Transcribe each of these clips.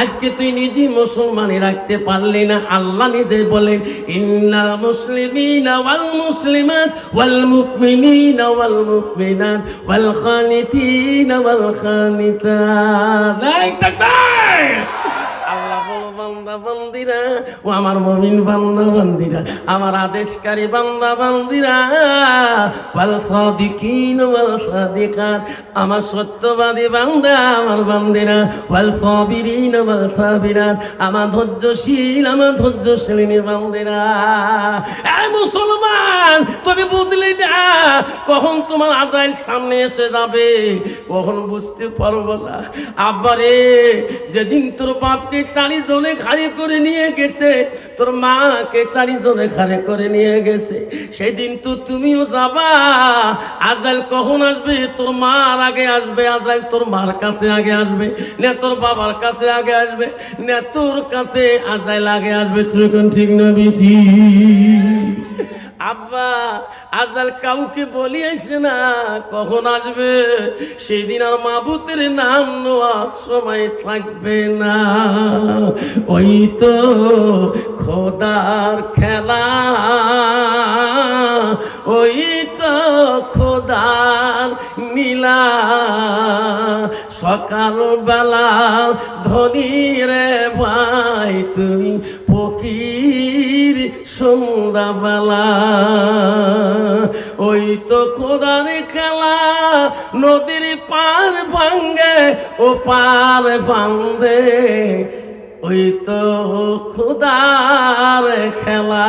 আজকে তুই নিজে মুসলমানে রাখতে পারলি না। আল্লাহ নিজে বলেন, ইন্নাল মুসলিমিনা ওয়াল মুসলিমাত ওয়াল মুমিনিনা ওয়াল মুমিনাত ওয়াল খানিতিনা ওয়াল খানিতাত। লাইক বলো আমার মমিন বান্দা বান্দিরা, আমার আদেশকারী বান্দা বান্দিরা। আমার সত্যবাদী বান্দা, আমার বান্দিরা। ওয়াল ওয়াল সাবিরাত, আমার ধৈর্যশীল, আমার ধৈর্যশীলিনী বান্দিরা। এই মুসলমান, তুমি বুঝলি না, কখন তোমার আজাইল সামনে এসে যাবে, কখন বুঝতে পারব না। আব্বারে, যেদিন তোর বাপকে চারি জনে খালি করে নিয়ে গেছে। তোর মাকে চারি জনে খালি করে নিয়ে গেছে। সেদিন তো তুমিও যাবা। আজাল কখন আসবে? তোর মার আগে আসবে। আজাল তোর মার কাছে আগে আসবে। না তোর বাবার কাছে আগে আসবে। না তোর কাছে আজাল আগে আসবে। শুনে ঠিক না, বিধি? আব্বা, আজাল কাউকে বলিয়েছে না, কখন আসবে? সেই দিন আর মাবুতের নাম নেওয়ার সময় থাকবে না। ওই তো খোদার খেলা। ওই তো খোদার নীলা সকাল বেলা ধনী রে ভাই, তুই ফকির সন্ধ্যাবেলা। ওই তো খোদার খেলা নদীর পার ভাঙ্গে, ও পার ভাঙ্গে। ওই তো খোদার খেলা।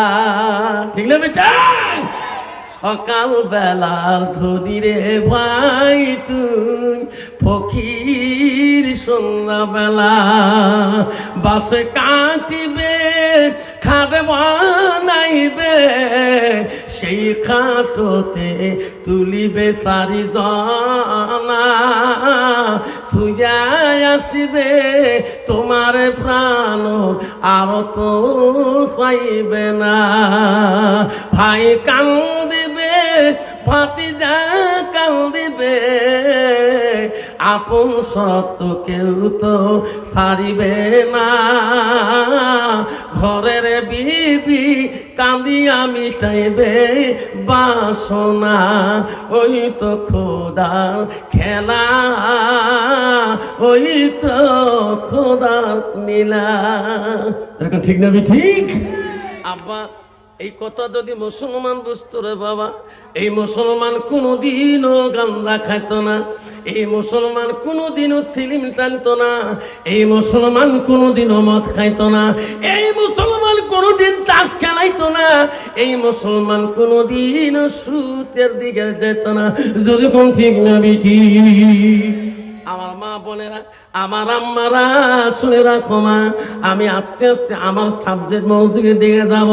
ঠিক না বেটা? সকাল বেলার ধরিরে ভাই তুই ফকির সন্ধ্যাবেলা বাসে কাটিবে খাটে বানাইবে সেই খাটোতে তুলিবে সারি জনা। থুয়াই আসিবে তোমার প্রাণ, আর তো চাইবে না। ভাই কান্দিবে, ভাতিজা কান্দিবে। আপন সত্য কেউ তো সারিবে না। ঘরের বিবি কান্দিয়া মিটাইবে বাসনা, ওই তো খোদা খেলা, ওই তো খোদা নীলা। এরকম ঠিক না ঠিক? আব্বা এই কথা যদি মুসলমান বুঝতো রে বাবা, এই মুসলমান কোনোদিনও গান্দা খাইত না, এই মুসলমান কোনোদিনও সিলিম টানত না, এই মুসলমান কোনোদিনও মদ খাইত না, এই মুসলমান কোনোদিন তাস খেলাইত না, এই মুসলমান কোনোদিনও সুতের দিকে যেত না। যদি কোন ঠিক না বিঠি আমার মা বোনেরা আমার আম্মারা শুনে রাখো মা, আমি আস্তে আস্তে আমার সাবজেক্ট মৌজুগের দিকে যাব।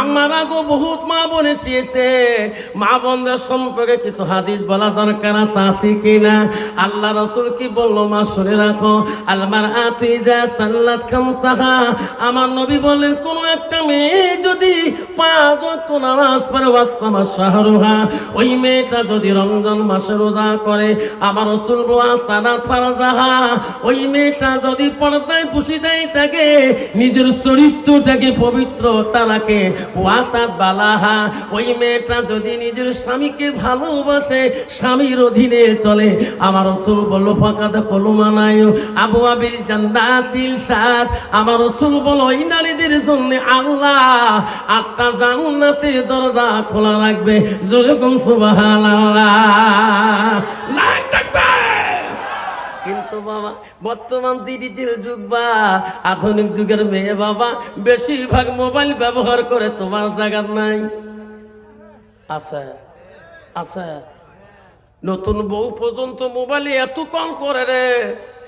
আম্মারা গো, বহুত মা বলে এসেছে। মা বোনদের সম্পর্কে কিছু হাদিস বলা দরকার আছে আছে কিনা আল্লাহ রসুল কি বলল মা, শুনে রাখো। আলমার আতুই যা সাল্লাত খামসাহা। আমার নবী বলেন কোন একটা মেয়ে যদি পাঁচ ওয়াক্ত নামাজ পড়ে ওয়াসামা শাহরুহা, ওই মেয়েটা যদি রমজান মাসে রোজা করে, আমার রসুল বোয়া সাদাত ফারাজাহা। ওই মেয়েটা যদি পর্দায় পুষি দেয় থাকে নিজের চরিত্রটাকে পবিত্র তারাকে। ওয়াতাত বালাহা, ওই মেয়েটা যদি নিজের স্বামীকে ভালোবাসে, স্বামীর অধীনে চলে। আমার রসুল বলল ফাঁকাতে কলমানায় আবু আবির জান্নাতিল সাত। আমার রসুল বলো ওই নারীদের জন্য আল্লাহ আটটা জান্নাতের দরজা খোলা রাখবে। যেরকম সুবহানাল্লাহ। কিন্তু বাবা বর্তমান ডিজিটাল যুগ বা আধুনিক যুগের মেয়ে বাবা বেশিরভাগ মোবাইল ব্যবহার করে তোমার জায়গা নাই। আছে আছে। নতুন বউ পর্যন্ত মোবাইলে এত কম করে রে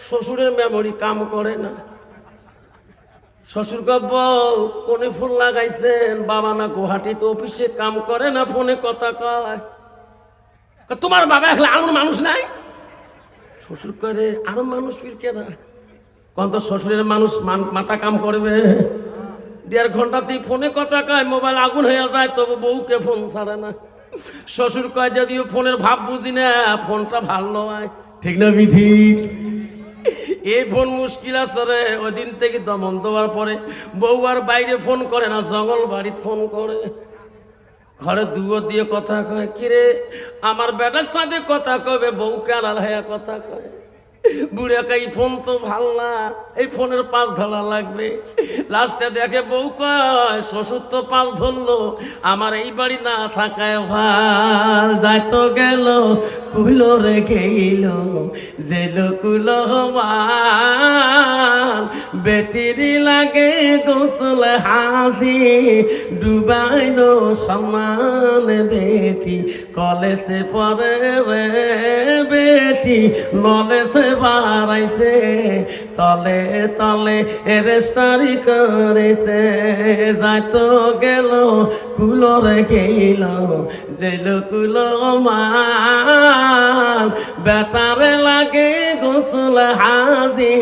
শ্বশুরের মেমোরি কাম করে না। শ্বশুর কব কোনে ফোন লাগাইছেন? বাবা না গুয়াহাটিতে অফিসে কাম করে না ফোনে কথা কয়, তোমার বাবা এখন আমার মানুষ নাই? শ্বশুর করে আরও মানুষ ফিরকে না? কোন তো শ্বশুরের মানুষ মান- মাথা কাম করবে। দেড় ঘন্টাতেই ফোনে কথা কয়, মোবাইল আগুন হয়ে যায়, তবু বউকে ফোন ছাড়ে না। শ্বশুর কয়, যদিও ফোনের ভাব বুঝি না, ফোনটা ভালো নয়। ঠিক না, বিধি? এই ফোন মুশকিল আছে রে। ওই দিন থেকে দমন দেওয়ার পরে বউ আর বাইরে ফোন করে না, জঙ্গল বাড়িতে ফোন করে। ঘরে দুয়ো দিয়ে কথা কয়, কিরে, আমার বেটার সাথে কথা কবে? বউ কালার হয়ে কথা কয়। বুড়ে এই ফোন তো ভালো না। এই ফোনের পাশ ধরা লাগবে। লাস্টে দেখে বউ কয়, শ্বশুর তো পাশ ধরলো, আমার এই বাড়ি না থাকায় ভালো। যাইতো গেল, কুলো রে গেল জেল কুলো মাল বেটিরি লাগে গোসল হাজি, ডুবাইল সমান বেটি। কলেজে পরে রে বেটি, নলেজে বাড়াইছে, তলে তলে রেস্টারি করেছে। যাইতো গেল কুলরে গেল জেল কুলো মাল। বেটারে লাগে গোসল হাজি,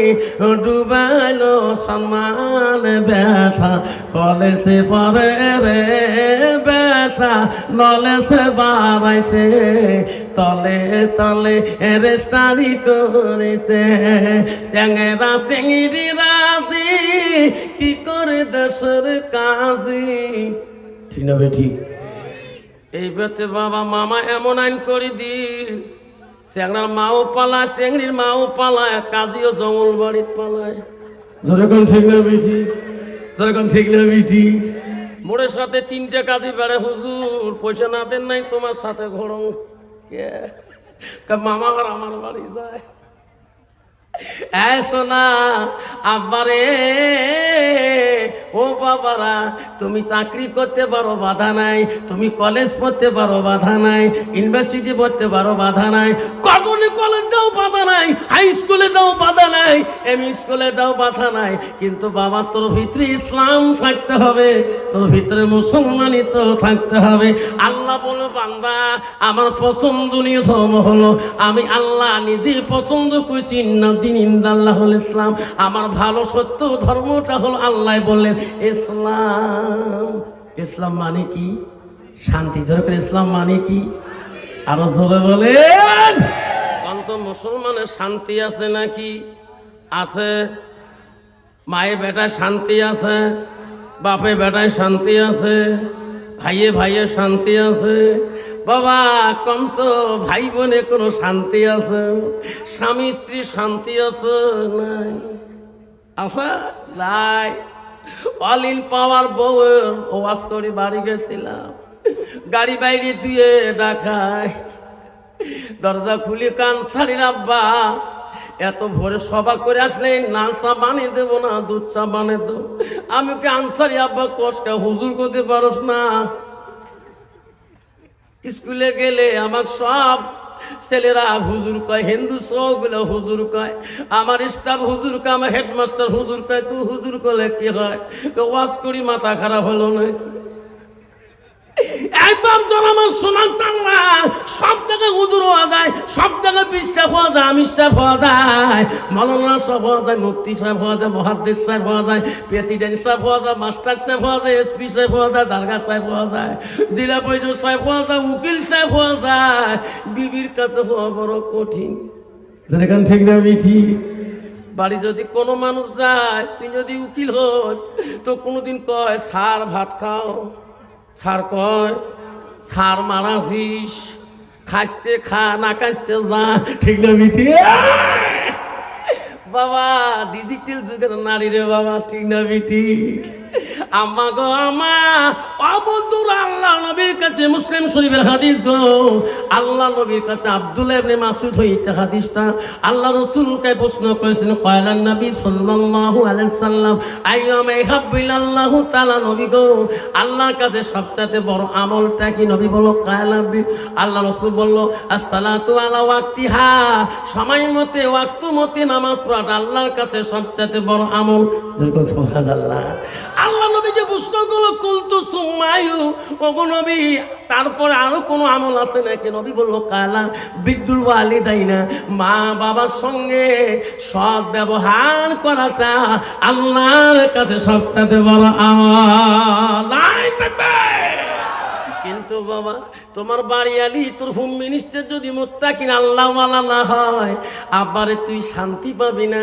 ডুবাইল সম্মান ব্যথা কলেজে পরে রে ব্যথা নলেজে বাড়াইছে। তলে তলে রেস্টারি করেছে? চ্যাংরা চেংড়ি রাজি, কি করে দেশের কাজী? ঠিক না বেঠি এই বেতে বাবা মামা এমন আইন করে দি চ্যাংরার মাও পালায় চেংড়ির মাও পালায়, কাজীও জঙ্গল বাড়িত পালায়। যেরকম ঠিক না বেঠি যেরকম ঠিক না বেঠি মোড়ের সাথে তিনটে কাজী বেড়ে, হুজুর, পয়সা না দেন নাই তোমার সাথে ঘোরং কে মামা আর আমার বাড়ি যায়। সোনা আব্বারে। ও বাবারা, তুমি চাকরি করতে পারো, বাধা নাই। তুমি কলেজ পড়তে পারো, বাধা নাই। ইউনিভার্সিটি পড়তে পারো, বাধা নাই। কখনই কলেজ যাও বাধা নাই। হাই স্কুলে যাও, বাধা নাই। এম স্কুলে যাও, বাধা নাই। কিন্তু বাবা, তোর ভিতরে ইসলাম থাকতে হবে। তোর ভিতরে মুসলমানিত থাকতে হবে। আল্লাহ বলো, বান্দা, আমার পছন্দনীয় ধর্ম হলো, আমি আল্লাহ নিজে পছন্দ করছি দিন ইন্দাল্লাহ ইসলাম। আমার ভালো সত্য ধর্মটা হলো আল্লাহ বললেন, ইসলাম ইসলাম মানে কি? শান্তি। ধরে ইসলাম মানে কি? আরও জোরে বলেন। অন্ত মুসলমানের শান্তি আছে নাকি? আছে। মায়ে বেটায় শান্তি আছে বাপে বেটায় শান্তি আছে। ভাইয়ে ভাইয়ে শান্তি আছে। বাবা, কম তো ভাই বোনে কোনো শান্তি আছে। স্বামী স্ত্রী শান্তি আছে নাই? আছে? নাই। অলিন পাওয়ার বউ ওয়াজ করে বাড়ি গেছিলাম। গাড়ি বাইরে ধুয়ে ডাকায় দরজা খুলে কান ছাড়ির আব্বা এত ভোরে সভা করে আসলে লাল চা বানিয়ে দেবো না, দুধ চা বানিয়ে দেবো। আমি ওকে আনসারি, আব্বা কষ্ট হুজুর করতে পারস না। স্কুলে গেলে আমার সব ছেলেরা হুজুর কয়, হিন্দু সবগুলো হুজুর কয়, আমার স্টাফ হুজুর কয়, আমার হেডমাস্টার হুজুর কয়, তুই হুজুর করলে কি হয়? তো ওয়াজ করি, মাথা খারাপ হলো নাকি? একবার আমার সমান চাংলা সব জায়গায় উদুর হওয়া যায় সব জায়গায় বিশ্বাস হওয়া যায় আমিষাপ হওয়া যায় মৌলানা সাহেব হওয়া যায় মুক্তি সাহেব হওয়া যায় মহাদ্দেশ সাহেব হওয়া যায় প্রেসিডেন্ট সাহেব হওয়া যায় মাস্টার সাহেব হওয়া যায় এসপি সাহেব হওয়া যায় দারগা সাহেব হওয়া যায় জেলা পরিষদ সাহেব হওয়া যায় উকিল সাহেব হওয়া যায় বিবির কাছে হওয়া বড় কঠিন যেখান ঠিক না মিঠি বাড়ি যদি কোনো মানুষ যায় তুই যদি উকিল হোস তো কোনোদিন কয় সার ভাত খাও সার কয় সার মারাছিস খাইতে খা, না খাইতে যা। ঠিক না মিটি বাবা ডিজিটাল যুগের নারী রে বাবা, ঠিক না মিঠি? আমা গো আমা অবন্ধুর আল্লাহ নবীর কাছে মুসলিম শরীফের হাদিস গো। আল্লাহ নবীর কাছে আব্দুল্লাহ ইবনে মাসউদ হইতে হাদিসটা। আল্লাহ রাসূলকে প্রশ্ন করেছেন, কয়লান নবী সাল্লাল্লাহু আলাইহি সাল্লাম আইয়ামা ইহাব্বিল আল্লাহু তাআলা নবী গো। আল্লাহর কাছে সবচেয়ে বড় আমলটা কি নবী বলো? কায়লাবি আল্লাহ রাসূল বলল, আসসালাতু আলা ওয়াক্তিহা। সময় মতে, ওয়াক্ত মতে নামাজ পড়াটা আল্লাহর কাছে সবচেয়ে বড় আমল। সুবহানাল্লাহ। নবী যে প্রশ্ন করল, কুলতু সুমায়ু ওগো নবী, তারপরে আরও কোনো আমল আছে নাকি? নবী বলল, কালা বিদ্যুল না মা বাবার সঙ্গে সৎ ব্যবহার করাটা আল্লাহর কাছে সবচেয়ে বড় আমল। তো বাবা, তোমার বাড়ি আলি, তোর হোম মিনিস্টার যদি মোত্তাকিন আল্লাহওয়ালা না হয়, আবারে তুই শান্তি পাবি না।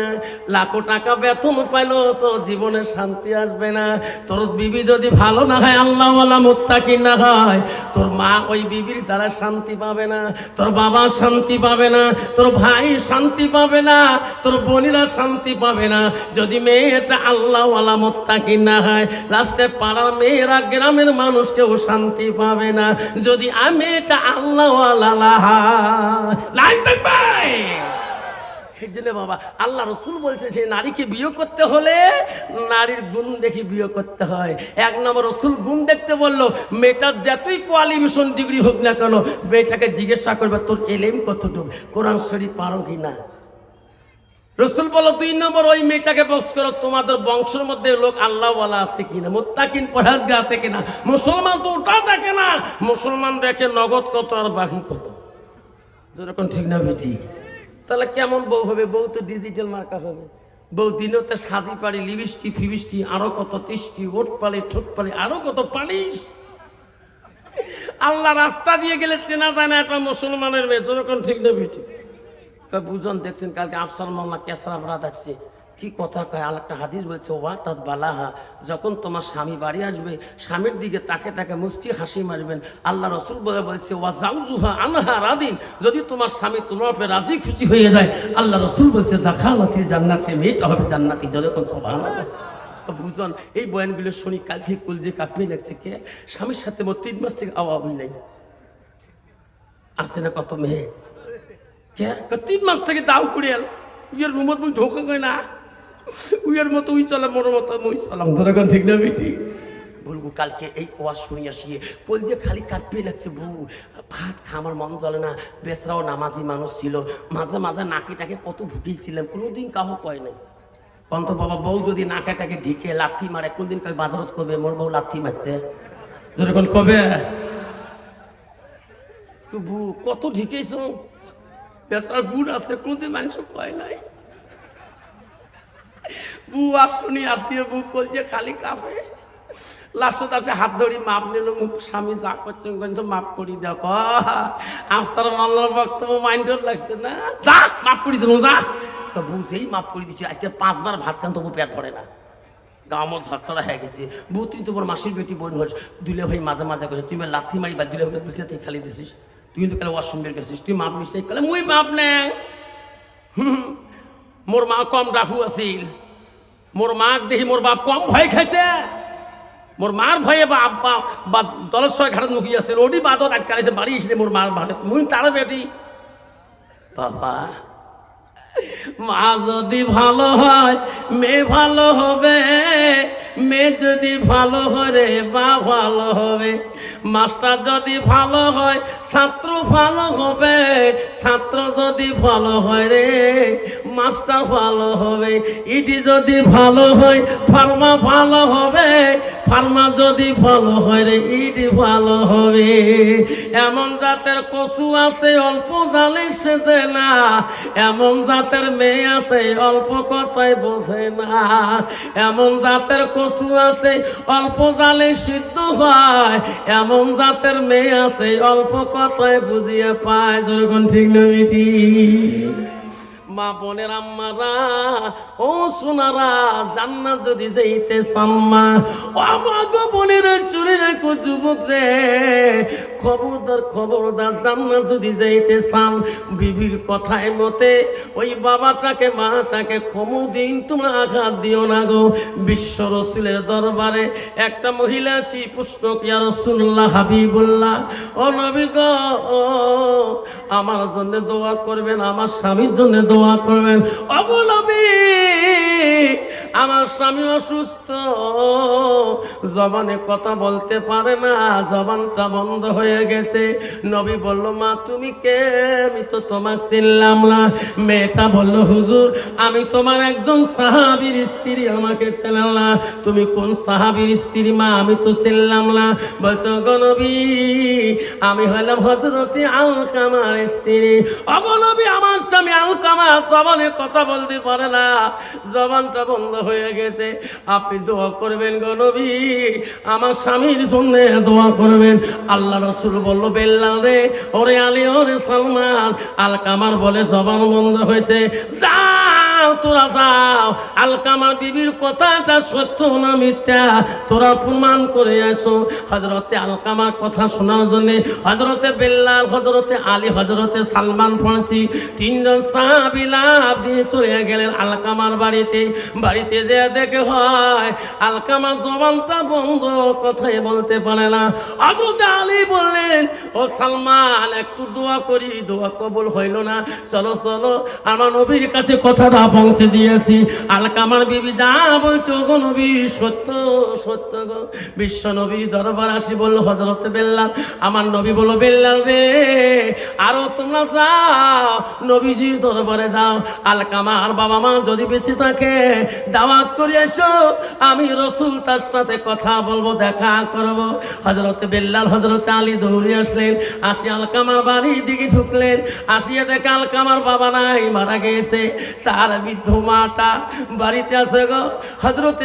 লাখো টাকা বেতন পাইলো, তোর জীবনে শান্তি আসবে না। তোর বিবি যদি ভালো না হয় আল্লাহওয়ালা মোত্তাকিন না হয়, তোর মা ওই বিবির দ্বারা শান্তি পাবে না। তোর বাবা শান্তি পাবে না, তোর ভাই শান্তি পাবে না, তোর বোনেরা শান্তি পাবে না। যদি মেয়েটা আল্লাহওয়ালা মোত্তাকিন না হয়, লাস্টে পাড়ার মেয়েরা, গ্রামের মানুষ কেউ শান্তি পাবে না। যদি আমি এটা না জন্য বাবা, আল্লাহ রসুল বলছে যে নারীকে বিয়ে করতে হলে নারীর গুণ দেখে বিয়ে করতে হয়। এক নম্বর রসুল গুণ দেখতে বলল, মেয়েটার যতই কোয়ালিফিকেশন ডিগ্রি হোক না কেন, মেয়েটাকে জিজ্ঞাসা করবে, তোর এলেম কতটুকু? কোরআন শরীফ পারো কি না? রসুল বলো, দুই নম্বর ওই মেয়েটাকে বক্স করো, তোমাদের বংশের মধ্যে লোক আল্লাহ আছে কিনা? মোত্তাকিন পরহাজগা আছে কিনা? মুসলমান তো ওটা দেখে না। মুসলমান দেখে নগদ কত আর বাকি কত? যেরকম ঠিক না বেঠি তাহলে কেমন বউ হবে? বউ তো ডিজিটাল মার্কা হবে। বউ দিনেও তো সাজি পারি লিবিষ্টি ফিবিষ্টি আরও কত তিষ্টি, ওট পালি, ঠোঁট পালি, আরও কত পালিস আল্লাহ রাস্তা দিয়ে গেলে চেনা যায় না একটা মুসলমানের মেয়ে, যেরকম ঠিক না বেঠি বুঝন, দেখছেন, কালকে আফসার মাল্লা কেসরা ভরা দেখছে কি কথা কয় আর একটা হাদিস বলছে, ওয়া তাত বালাহা, যখন তোমার স্বামী বাড়ি আসবে, স্বামীর দিকে তাকে তাকে মুষ্টি হাসি মারবেন। আল্লাহ রসুল বলে বলছে, ওয়া জাউজুহা আনহা রাদিন, যদি তোমার স্বামী তোমার উপরে রাজি খুশি হয়ে যায়, আল্লাহ রসুল বলছে দেখালাতির জান্নাত সে মেয়েটা হবে জান্নাতি যখন সবান বুঝন, এই বয়ানগুলো শুনি কাল থেকে কুল যে কাঁপিয়ে লাগছে কে? স্বামীর সাথে মোট তিন মাস থেকে আওয়াবই নাই। আছে না কত মেয়ে? কে? তিন মাস থেকে দাও করে এল। উইয়ের রুমত মুই ঢোকা কই না। উইয়ের মতো উই চলে মোর মতো মুই চলাম ধরে ঠিক না বেটি? বলব কালকে এই ওয়াজ শুনি আসিয়ে কল যে খালি কাঁপিয়ে লাগছে বউ। ভাত খামার মন চলে না বেসরাও নামাজি মানুষ ছিল। মাঝে মাঝে নাকিটাকে কত ভুগিয়েছিলাম কোনোদিন কাহো কয় নাই। অন্ত বাবা বউ যদি নাকে নাকাটাকে ঢিকে লাথি মারে কোনদিন কয় বাজারত করবে মোর বউ লাথি মারছে। যেরকম কবে? তো বউ কত ঢিকেছ? বেচার গুড় আছে, কোনদিন মানুষ কয় নাই। বউ আর শুনি আসিয়ে বউ কলছে খালি কাঁপে। লাস্টত আসে হাত ধরি মাপ নিল স্বামী যা করছে বলছে মাপ করি দেখ আফসার মাল্লার বক্তব্য মাইন্ডর লাগছে না? যা, মাপ করি দেবো, যা। তো বুঝেই মাপ করে দিচ্ছি আজকে পাঁচবার ভাত খান তবু পেট ভরে না। গাঁ মত ঝরঝরা হয়ে গেছে। বউ, তুই তোমার মাসির বেটি, বোন হোস। দুলে ভাই মাঝে মাঝে কইছে তুমি লাথি মারি বা দুলে ভাই বুঝলে তুই ফেলে দিছিস। তুই কিন্তু কালে বের গেছিস তুই মাপ নিস কালে মুই মাপ নে মোর মা কম ডাকু আছিল। মোর মাক দেখি মোর বাপ কম ভয় খাইছে। মোর মার ভয়ে বা আব্বা বা দলেশ্বর ঘাটত মুখি আছে ওডি বাদত আটকাইছে বাড়ি এসে মোর মার ভালে মুই তার বেটি। বাবা, মা যদি ভালো হয়, মেয়ে ভালো হবে, মেয়ে যদি ভালো হয় রে, বা ভালো হবে। মাস্টার যদি ভালো হয়, ছাত্র ভালো হবে। ছাত্র যদি ভালো হয় রে, মাস্টার ভালো হবে। ইটি যদি ভালো হয়, ফার্মা ভালো হবে। ফার্মা যদি ভালো হয় রে ইটি ভালো হবে। এমন জাতের কচু আছে, অল্প জালে সেজে না। এমন জাতের মেয়ে আছে, অল্প কথাই বোঝে না। এমন জাতের কচু আছে, অল্প জালে সিদ্ধ হয়। এমন জাতের মেয়ে আছে অল্প কথায় বুঝিয়ে পায়। যখন ঠিক না মিটি মা বোনের আম্মারা, ও সোনারা, জান্নাত যদি যাইতে সাম্মা ও আমার বোনের চুরি রাখো যুবক রে খবরদার খবরদার জান্নাত যদি যাইতে চান, বিবির কথায় মতে ওই বাবাটাকে, মাটাকে কোনোদিন তোমরা আঘাত দিও না গো। বিশ্ব রসুলের দরবারে একটা মহিলা সি পুষ্প কিয়া রসুল্লাহ হাবিবুল্লাহ, ও নবী গো, আমার জন্য দোয়া করবেন, আমার স্বামীর জন্য দোয়া করবেন। অবলবী আমার স্বামী অসুস্থ। জবানে কথা বলতে পারে না, জবানটা বন্ধ হয়ে গেছে। নবী বলল, মা, তুমি কে? আমি তো তোমার চিনলাম না। মেয়েটা বলল, হুজুর, আমি তোমার একজন সাহাবীর স্ত্রী, আমাকে চেনাল না। তুমি কোন সাহাবীর স্ত্রী, মা? আমি তো চিনলাম না। বলছো গনবী আমি হলাম হজরতে আলকামার স্ত্রী। অগনবী আমার স্বামী আলকামা জবানে কথা বলতে পারে না। জবানটা বন্ধ হয়ে গেছে। আপনি দোয়া করবেন গনবী আমার স্বামীর জন্য দোয়া করবেন। আল্লাহ রসুল বলল বেল্লা রে, ওরে আলী, ওরে সালমান। আল কামার বলে জবান বন্ধ হয়েছে। যাও, তোরা যাও। আলকামার বিবির কথাটা সত্য না মিথ্যা? তোরা প্রমাণ করে আসো। হজরতে আলকামার কথা শোনার জন্য হজরতে বেল্লাল হজরতে আলী হজরতে সালমান ফাঁসি, তিনজন সাহাবিলাভ দিয়ে চলে গেলেন আলকামার বাড়িতে। বাড়িতে যে দেখে হয়, আলকামার জবানটা বন্ধ, কথাই বলতে পারে না। হজরতে আলী বললেন, ও সালমান, একটু দোয়া করি। দোয়া কবুল হইল না। চলো চলো, আমার নবীর কাছে কথাটা পৌঁছে দিয়েছি। আলকামার বিবি যা বলছো গো নবী, সত্য সত্য গো। বিশ্ব নবী দরবার আসি বলল হজরত বেল্লাল। আমার নবী বলো বেল্লাল রে, আরও তোমরা যাও নবীজি দরবারে যাও। আলকামার বাবা মা যদি বেঁচে থাকে, দাওয়াত করে এসো, আমি রসুল তার সাথে কথা বলব, দেখা করব। হজরত বেল্লাল হজরত আলী দৌড়ে আসলেন। আসি আলকামার বাড়ির দিকে ঢুকলেন। আসিয়া দেখে আলকামার বাবা নাই, মারা গেছে তার বৃদ্ধ মাটা বাড়িতে আছে গো। হজরত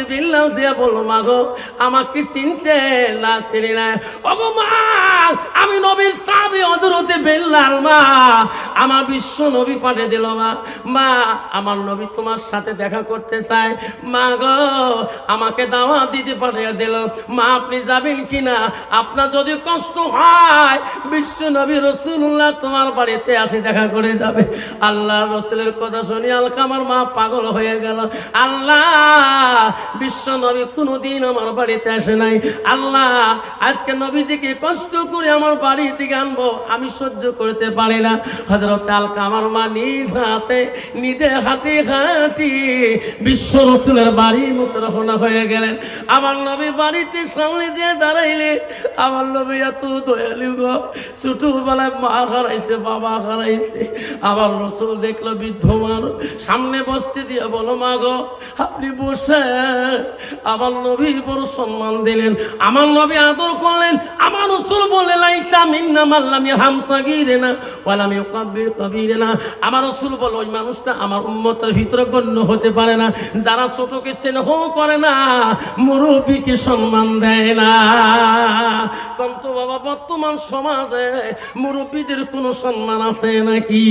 বলল, মা গো, আমাকে চিনছে না চিনি না। আমি নবীর সাবি হজরতে বিল্লাল, মা। আমার বিশ্ব নবী দিল, মা। মা, আমার নবী তোমার সাথে দেখা করতে চায়। মা গো, আমাকে দাওয়া দিতে পাঠিয়ে দিল। মা, আপনি যাবেন কিনা? আপনার যদি কষ্ট হয়, বিশ্ব নবী রসুল্লাহ তোমার বাড়িতে আসে দেখা করে যাবে। আল্লাহ রসুলের কথা শুনি আলকামার মা পাগল হয়ে গেল। আল্লাহ, বিশ্ব নবী কোনোদিন আমার বাড়িতে আসে নাই। আল্লাহ, আজকে নবীজিকে কষ্ট করে আমার বাড়ি থেকে আনব, আমি সহ্য করতে পারি না। হজরত আলকামার মা নিজ হাতে, নিজে হাতে হাঁটি বিশ্ব রসুলের বাড়ি মুখ রহনা হয়ে গেলেন। আমার নবী বাড়িতে সামনে দিয়ে দাঁড়াইলে, আমার নবী এত দয়ালু গো। ছোটবেলায় মা হারাইছে, বাবা হারাইছে। আমার রসুল দেখল বৃদ্ধ মানুষ, সামনে বসতে দিয়ে বলো, মা গো, আপনি বসে আমার নবী বড় সম্মান দিলেন, আমার নবী আদর করলেন, আমার রসুল বলে লাইসা মিন্না মাল্লাম হামসা গিরে না ওয়ালাম ইউকাব্বির কবিরে না আমার রসুল বলো ওই মানুষটা আমার উম্মতের ভিতরে গণ্য হতে পারে না, যারা ছোটকে স্নেহ করে না, মুরব্বীকে সম্মান দেয় না। কিন্তু বাবা, বর্তমান সমাজে মুরব্বীদের কোনো সম্মান আছে নাকি?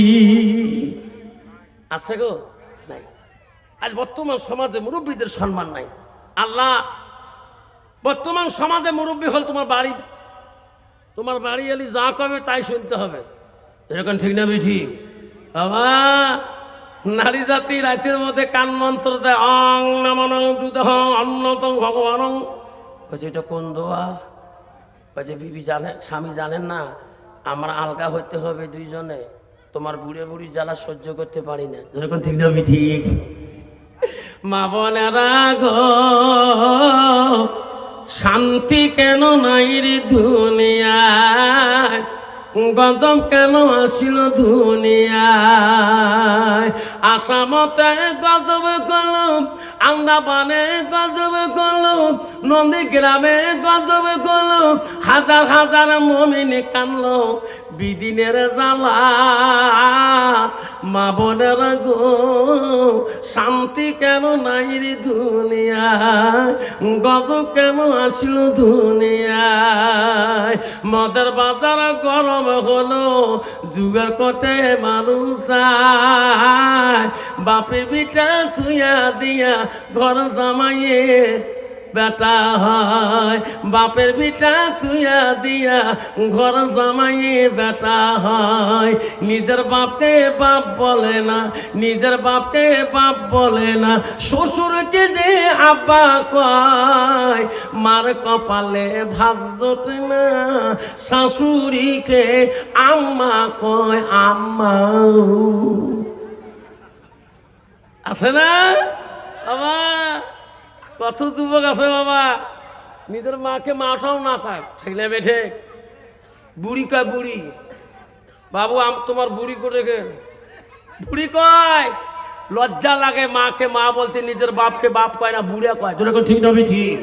আছে গো। আজ বর্তমান সমাজে মুরব্বীদের সম্মান নাই। আল্লাহ, বর্তমান সমাজে মুরব্বী হল তোমার বাড়ি। তোমার বাড়ি এলি যা কবে তাই শুনতে হবে। এরকম ঠিক না ঠিক বাবা, নারী জাতি রাতের মধ্যে কান মন্ত্র দেয়, অং নমনং যুদহ অন্যতম ভগবানং। বলছে এটা কোন দোয়া? বলছে বিবি জানে, স্বামী জানেন না, আমার আলগা হতে হবে দুইজনে। তোমার বুড়ে বুড়ি জ্বালা সহ্য করতে পারি না। যেরকম ঠিক না ঠিক মা বোনেরা গো শান্তি কেন নাই রে দুনিয়ায়? গজব কেন আসিল দুনিয়ায়? আসামতে গজব করলুম আন্দাপানে গজব করল, নন্দী গ্রামে গজব করল, হাজার হাজার মমিনে কানলো, বিদিনের জ্বালা, মা বোনের গো, শান্তি কেন নাই রে দুনিয়া গজব কেন আসলো দুনিয়ায়? মদের বাজার গরম হলো যুগের কটে মানুষ বাপে বিটা থুয়া দিয়া ঘর জামাইয়ে বেটা হয়, বাপের বিটা থুয়া দিয়া ঘর জামাইয়ে বেটা হয়। নিজের বাপকে বাপ বলে না, নিজের বাপকে বাপ বলে না। শ্বশুরকে যে আব্বা কয়, মার কপালে ভাত জোটে না। শাশুড়িকে আম্মা কয়, আম্মা। আছে না? বাবা। কত যুবক আছে বাবা? নিজের মাকে মাটাও না ঠিক না বেঠে বুড়ি কয় বুড়ি? বাবু, আম তোমার বুড়ি করে গে বুড়ি কয়? লজ্জা লাগে মাকে। মা বলতে নিজের বাপকে বাপ কয় না, বুড়ে কয়। তোরা ঠিক নবি ঠিক?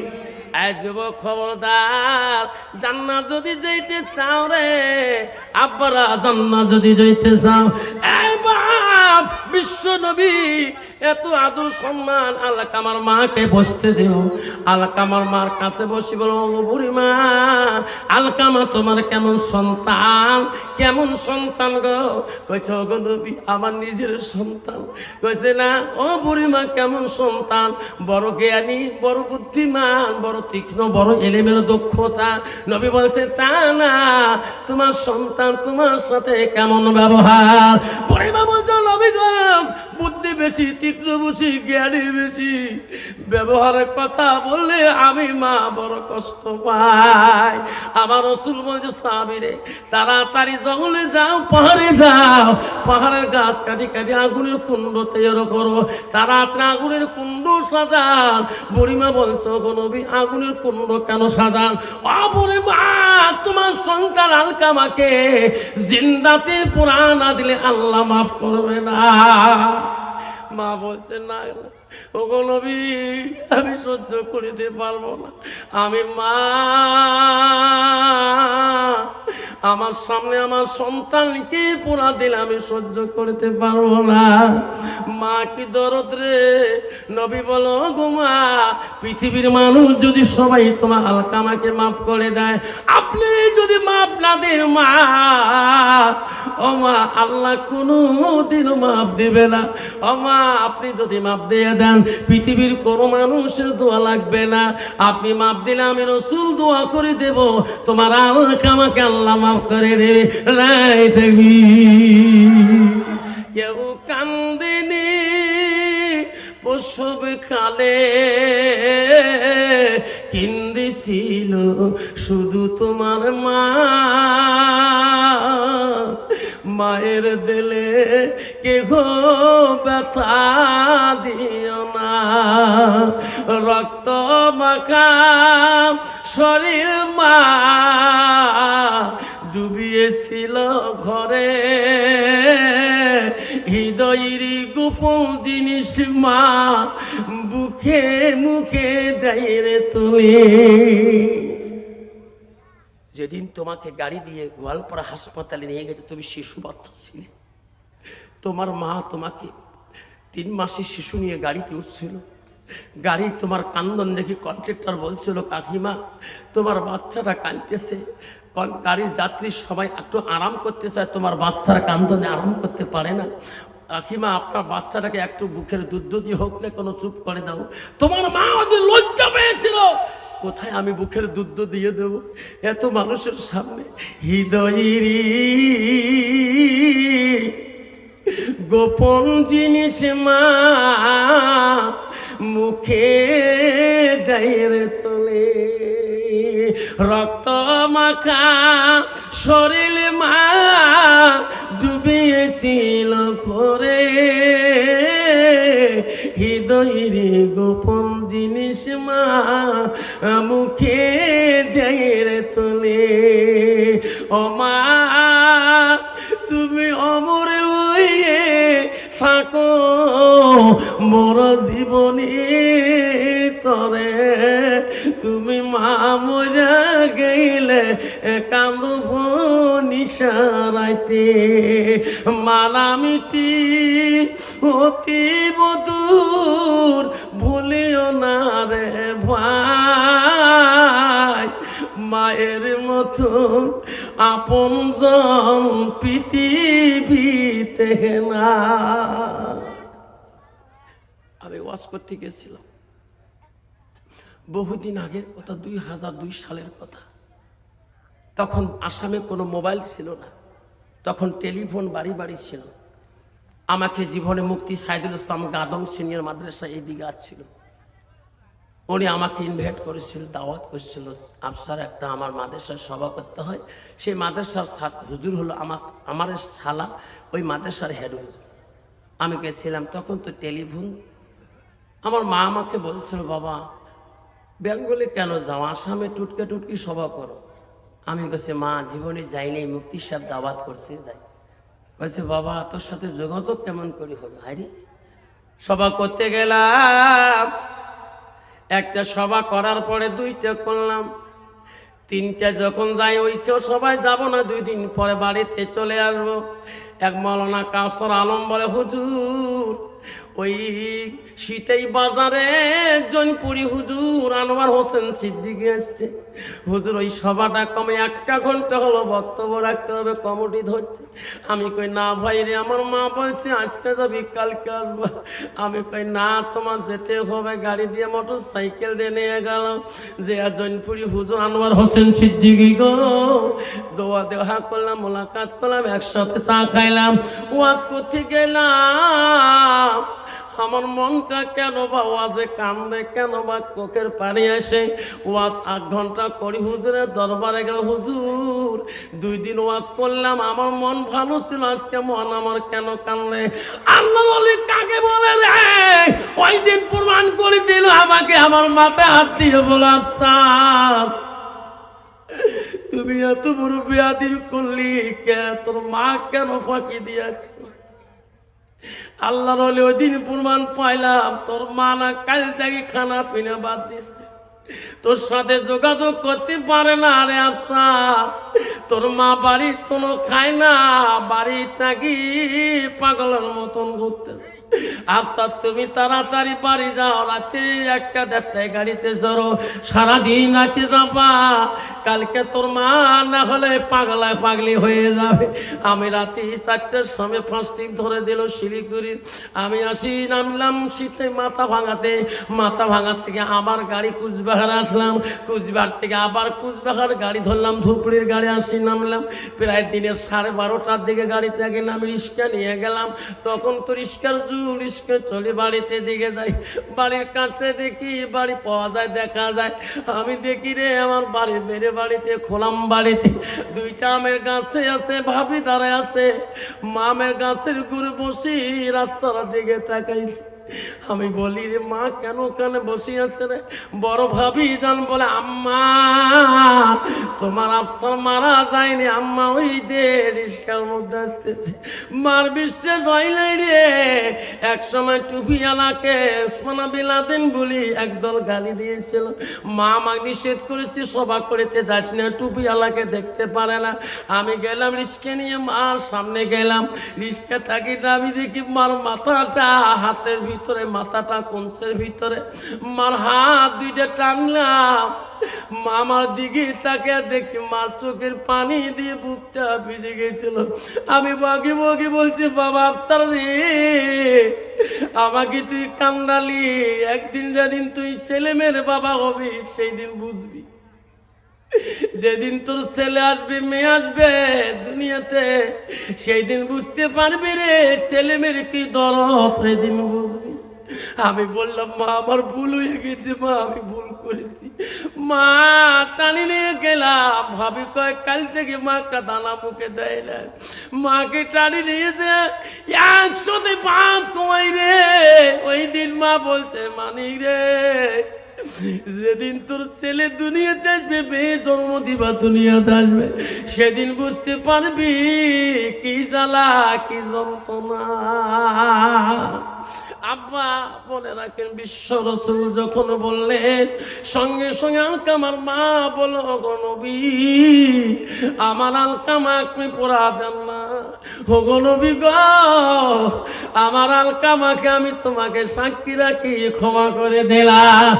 যুবক খবরদার জান্না যদি যাইতে চাও রে, আব্বারা জান্না যদি যাইতে চাও এই বাপ, বিশ্ব নবী এত আদর সম্মান আল্লাহ আলকামার মাকে বসতে দিও। আলকামার মার কাছে বসি বলো বুড়ি মা আলকামা তোমার কেমন সন্তান কেমন সন্তান গো? কইছে "ও গো নবী, আমার নিজের সন্তান। কইছে, না, ও বুড়ি মা, কেমন সন্তান? বড় জ্ঞানী, বড় বুদ্ধিমান, বড় তীক্ষ্ণ, বড় এলেমের দক্ষতা। নবী বলছে, তা না, তোমার সন্তান তোমার সাথে কেমন ব্যবহার? বুড়ি মা বলছে, নবী গো, বুদ্ধি বেশি তীক্ষ্ণ বেশি জ্ঞানী বেশি। ব্যবহারের কথা বললে আমি মা বড় কষ্ট পাই। আমার রসুল বলছে সাবিরে তাড়াতাড়ি জঙ্গলে যাও, পাহাড়ে যাও। পাহাড়ের গাছ কাটি কাটি আগুনের কুণ্ড তৈরি করো। তাড়াতাড়ি আগুনের কুণ্ড সাজান। বুড়িমা বলছে গো নবী, আগুনের কুণ্ড কেন সাজান? অপরে মা, তোমার সন্তান আলকামাকে জিন্দাতে পুরাণ না দিলে আল্লাহ মাফ করবে না। মা বলছে না ওগো আমি সহ্য করিতে পারব না। আমি মা, আমার সামনে আমার সন্তানকে পোড়া দিলে আমি সহ্য করতে পারব না। মা, কি দরদ রে? নবী বলো গো পৃথিবীর মানুষ যদি সবাই তোমার আলকামাকে মাফ করে দেয়, আপনি যদি মাফ না দেন, মা, ও মা, আল্লাহ কোনো দিন মাফ দিবে না। ও মা, আপনি যদি মাফ দিয়ে দেন, পৃথিবীর কোনো মানুষের দোয়া লাগবে না। আপনি মাফ দিলে আমি রসুল দোয়া করে দেব। তোমার আলকামাকে আল্লাহ মাফ করে দেবে। রায় দেবী কেউ কান্দিনি প্রসব কালে কিন্দিছিল শুধু তোমার মা। মায়ের দিলে কেহ ব্যথা দিও না। রক্ত মাখা শরীর মা ডুবিয়েছিল ঘরে। হৃদয়ের গোপন জিনিস মা বুকে মুখে দেয় তুলে। যেদিন তোমাকে গাড়ি দিয়ে গোয়ালপাড়া হাসপাতালে নিয়ে গেছে, তুমি শিশু বাচ্চা ছিলে। তোমার মা তোমাকে তিন মাসের শিশু নিয়ে গাড়িতে উঠছিল। গাড়ি তোমার কান্দন দেখি কন্ট্রাক্টর বলছিল, কাকিমা, তোমার বাচ্চাটা কাঁদতেছে। গাড়ির যাত্রী সবাই একটু আরাম করতে চায়, তোমার বাচ্চার কান্দনে আরাম করতে পারে না। কাকিমা, আপনার বাচ্চাটাকে একটু বুকের দুধ দিয়ে হোক না কোনো, চুপ করে দাও। তোমার মা ওদের লজ্জা পেয়েছিল। কোথায় আমি বুকের দুধ দিয়ে দেব? এত মানুষের সামনে। হৃদয়েরই গোপন জিনিস মা মুখে দেয়ের তোলে। রক্ত মাখা শরীর মা ডুবিয়েছিল ঘরে। হৃদয়ের গোপন জিনিস মা, মুখে দেয়ের তোলে। ও মা, তুমি অমরে হয়ে থাকো, মোর জীবনী তরে। তুমি মা, মরা গেলে কান্দব নিশারাইতে। মালামিটি অতি বদূর, ভুলিও না রে ভাই। মায়ের মতন আপন জন পৃথিবীতে না। আমি ওয়াজ করতে গেছিলাম। বহুদিন আগের কথা, দুই হাজার দুই সালের কথা। তখন আসামে কোনো মোবাইল ছিল না। তখন টেলিফোন বাড়ি বাড়ি ছিল আমাকে জীবনে মুক্তি সাইদুল ইসলাম গাদং সিনিয়র মাদ্রাসা এই দিকে ছিল উনি আমাকে ইনভাইট করেছিল, দাওয়াত করেছিল, আফসার, একটা আমার মাদ্রাসার সভা করতে হয়। সেই মাদ্রাসার হুজুর হলো আমার আমার শালা, ওই মাদ্রাসার হেড হুজুর। আমি গেছিলাম, তখন তো টেলিফোন। আমার মা আমাকে বলছিল, বাবা, বেঙ্গলে কেন যাও? আসামে টুটকে টুটকি সভা করো। আমি কাছে মা, জীবনে যাইনি মুক্তি সাহেব দাওয়াত করছে, যাই। কয়েছে বাবা, তোর সাথে যোগাযোগ কেমন করে হবে? হাইরে সভা করতে গেলাম। একটা সভা করার পরে দুইটা করলাম। তিনটা যখন যাই ওই তো সবাই যাব না। দুই দিন পরে বাড়িতে চলে আসব। এক মলনা কাসর আলম বলে, হুজুর ওই শীতেই বাজারে জৈনপুরি হুজুর আনোয়ার হোসেন সিদ্দিকি আসছে হুজুর, ওই সভাটা কমে একটা ঘণ্টা হলো বক্তব্য রাখতে হবে, কমিটি ধরছে। আমি কই, না ভাই রে, আমার মা বলছে আজকে যাবি কালকে আসব। আমি কই, না, তোমার যেতে হবে, গাড়ি দিয়ে মোটর সাইকেল দিয়ে নিয়ে গেলাম। যে জৈনপুরি হুজুর আনোয়ার হোসেন সিদ্দিকি গো দোয়া দেওয়া করলাম, মোলাকাত করলাম, একসাথে চা খাইলাম। ওয়াজ করতে গেলাম। আমার মনটা কেন বা ওয়াজে কান্দে, কেন বা কোকের পানি আসে? ওয়াজ আধ ঘণ্টা করি হুজুরের দরবারে গেল, হুজুর, দুই দিন ওয়াজ করলাম, আমার মন ভালো ছিল, আজকে মন আমার কেন কান্দে? আল্লাহ বলে, কাকে বলে রে? ওই দিন প্রমাণ করে দিল আমাকে, আমার মাথায় হাত দিয়ে বলাম স্যার তুমি এত বড় বিয়াদির করলি কে? তোর মা কেন ফাঁকি দিয়েছে? আল্লাহর হলে ওই দিন প্রমাণ পাইলাম, তোর মা না কাল থেকে খানা পিনা বাদ দিছে। তোর সাথে যোগাযোগ করতে পারে না আরে আচ্ছা তোর মা বাড়ি কোনো খায় না, বাড়ি থাকি পাগলের মতন ঘুরতেছে। আচ্ছা তুমি তাড়াতাড়ি বাড়ি যাও রাত্রি একটা দেড়টায় গাড়িতে চড়ো। সারাদিন রাতে যাবা। কালকে তোর মা না হলে পাগলায় পাগলি হয়ে যাবে। আমি রাতে চারটের সময় ফার্স্টিং ধরে দিল শিলিগুড়ির আমি আসি, নামলাম শীতে মাথা ভাঙাতে। মাথা ভাঙার থেকে আবার গাড়ি কুচবিহার আসলাম। কুচবিহার থেকে আবার কুচবিহার গাড়ি ধরলাম, ধুপড়ির গাড়ি আসি, নামলাম। প্রায় দিনের সাড়ে বারোটার দিকে গাড়িতে আগে নামি রিক্সা নিয়ে গেলাম। তখন তো রিক্সার যুগ রিক্সা চলে বাড়িতে দিকে যাই। বাড়ির কাছে দেখি বাড়ি পাওয়া যায়, দেখা যায়। আমি দেখি রে, আমার বাড়ির বেড়ে বাড়িতে, খোলাম বাড়িতে। দুইটা আমের গাছে আছে, ভাবি দাঁড়ায় আছে। মামের গাছের ঘুরে বসি রাস্তার দিকে তাকাইছি। আমি বলি রে, মা কেন ওখানে বসে আছে রে? বড় ভাবি জান বলে, আম্মা, তোমার আফসার মারা যায়নি। আম্মা ওই দে রিস্কার মধ্যে আসতেছে। মার বিশ্বাস হয় এক সময় টুপিওয়ালাকে ওসমানা বিলাদিন বলি একদল গালি দিয়েছিল। মা আমাকে নিষেধ করেছি, সভা করিতে যাস না টুপিওয়ালাকে দেখতে পারে না। আমি গেলাম রিস্কে নিয়ে, মার সামনে গেলাম। রিস্কে থাকি আমি দেখি মার মাথাটা, হাতের ভিতরে, মাথাটা কঞ্চের ভিতরে। মার হাত দুইটা টানলাম। মামার দিকে তাকে দেখি মার চোখের পানি দিয়ে বুকটা ভিজে গেছিল। আমি বগে বগে বলছি, বাবা আফতার রে, আমাকে তুই কান্দালি। একদিন যেদিন তুই ছেলে মেয়ের বাবা হবি সেই দিন বুঝবি। যেদিন তোর ছেলে আসবে, মেয়ে আসবে দুনিয়াতে সেই দিন বুঝতে পারবি রে, ছেলে মেয়ের কি দরদ সেই দিন বুঝবি। আমি বললাম, মা, আমার ভুল হয়ে গেছে, মা, আমি ভুল করেছি। মা টানি নিয়ে গেলাম। ভাবি কয়, কাল থেকে মা একটা দানা মুখে দেয় না। মাকে টানি নিয়ে যে একশোতে পাঁচ কমাই রে। ওই দিন মা বলছে, মানি রে, যেদিন তোর ছেলে দুনিয়াতে আসবে মেয়ে জন্ম দিবা দুনিয়াতে আসবে, সেদিন বুঝতে পারবি কি জ্বালা, কি যন্ত্রণা। আব্বা রাখেন, বিশ্ব রসুল যখন বললেন, সঙ্গে সঙ্গে আলকামার মা বলো গণবী আমার আলকামা আপনি পোড়া দেন না। ও গণবী গ, আমার আলকামাকে আমি তোমাকে সাক্ষী রাখি, ক্ষমা করে দিলাম।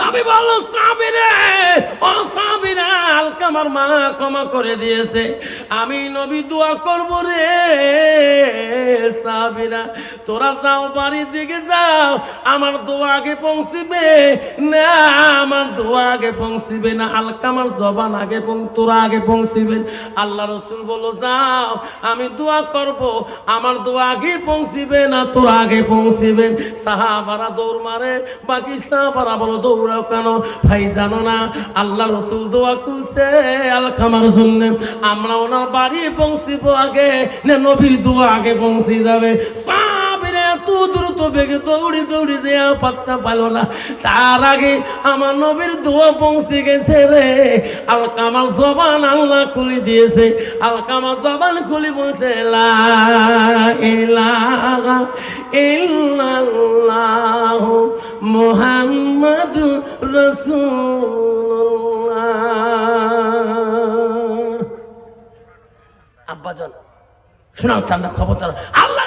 নবী বলল, সাবিরে, ও সাবিরা, আলকামার মা ক্ষমা করে দিয়েছে। আমি নবী দোয়া করব রে সাবিরা তোরা যাও, বাড়ির দিকে যাও। আমার পৌঁছিবে না, আমার দোয়া আগে পৌঁছিবে না। আলকামার জবান আগে তোরা আগে পৌঁছিবেন। আল্লাহ রসুল বলো যাও, আমি দোয়া করব। আমার দোয়া আগে পৌঁছিবে না, তোরা আগে পৌঁছিবেন। সাহাবারা দৌড় মারে, বাকি সাহাবারা বলো, দৌড়াও কেন? ভাই, জানো না, আল্লাহ রসুল দোয়া করছে আলকামার জন্য। আমরা ওনার বাড়ি পৌঁছিব আগে, না নবীর দোয়া আগে পৌঁছে যাবে? সাহাবীরা এত দ্রুত বেগে দৌড়ি দৌড়ি দেয়া পাত্তা পাইল না। তার আগে আমার নবীর দোয়া পৌঁছে গেছে রে। আলকামার জবান আল্লাহ খুলে দিয়েছে। আলকামার জবান খুলে বলছে, লা ইলাহা ইল্লাল্লাহ মুহাম্মাদুর রাসূলুল্লাহ। আব্বাজান, শোনাও ঠান্ডা খবর আল্লাহ